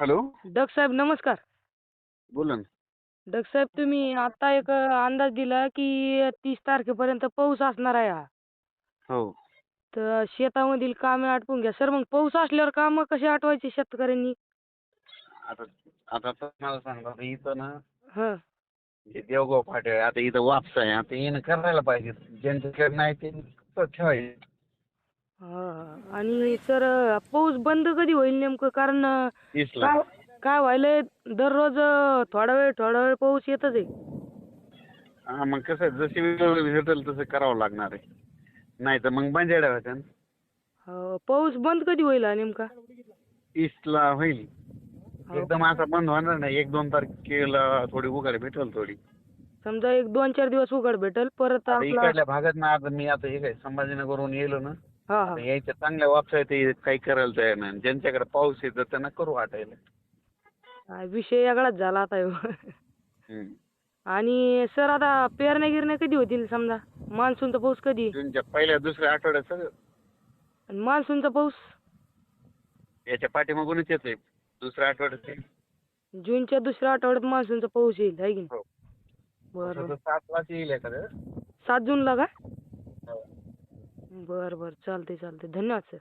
Hello. डग साहेब नमस्कार. बोला ना. डग साहेब तुम्ही आता एक अंदाज दिला की तीस तारखेपर्यंत पाऊस असणार आहे हा. हो. तर शेतामधील कामे आटपून घ्या. सर मग पाऊस असल्यावर कामं कशी आटवायची शेतकऱ्यांनी? आता आता तर मला सांगा आता इथं ना हां. हे देवगाव फाटे आहे. आता इथं वापस आहे. आता येणं करायला पाहिजे. ज्यांच्याकडे नाही ते ठेवायचे. हां. आणि सर पाऊस बंद कधी होईल नेमकं? कारण तीसला काय काय व्हायलंय? दररोज थोडा वेळ थोडा वेळ पाऊस येतच आहे. हा मग कसं आहे, जशी वेळ भेटेल तसं करावं लागणार आहे. नाही तर मग बंजाड्या होत्या. हो, पाऊस बंद कधी होईल हा नेमका? तीसला होईल. हो. एकदम असा बंद होणार नाही. एक दोन तारखेला थोडी उघड भेटेल थोडी. समजा एक दोन चार दिवस उघड भेटेल परत आता आपला इकडल्या भागात ना आता मी आता हे काय संभाजीनगरहून येलो ना हा आता यायच्या चांगल्या वापस आहे ते काही करायला तयार नाही ज्यांच्याकडे पाऊस येतो त्यांना करू वाटायला हा, विषय वेगळाच झाला आता ह्यो. हम्म. आणि सर आता पेरण्या गिरण्या कधी होतील समजा मान्सूनचा पाऊस कधी जूनच्या पहिल्या दुसऱ्या आठवड्यात सगळं आणि मान्सूनचा पाऊस याच्या पाठीमागूनच येतोय दुसऱ्या आठवड्यात येईल. जूनच्या दुसऱ्या आठवड्यात मान्सूनचा पाऊस येईल आहे की नाही हो. बरं. तसं सातलाच येईल एखादं. सात जूनला का? हो. बरं बरं. चालतंय चालतंय. धन्यवाद सर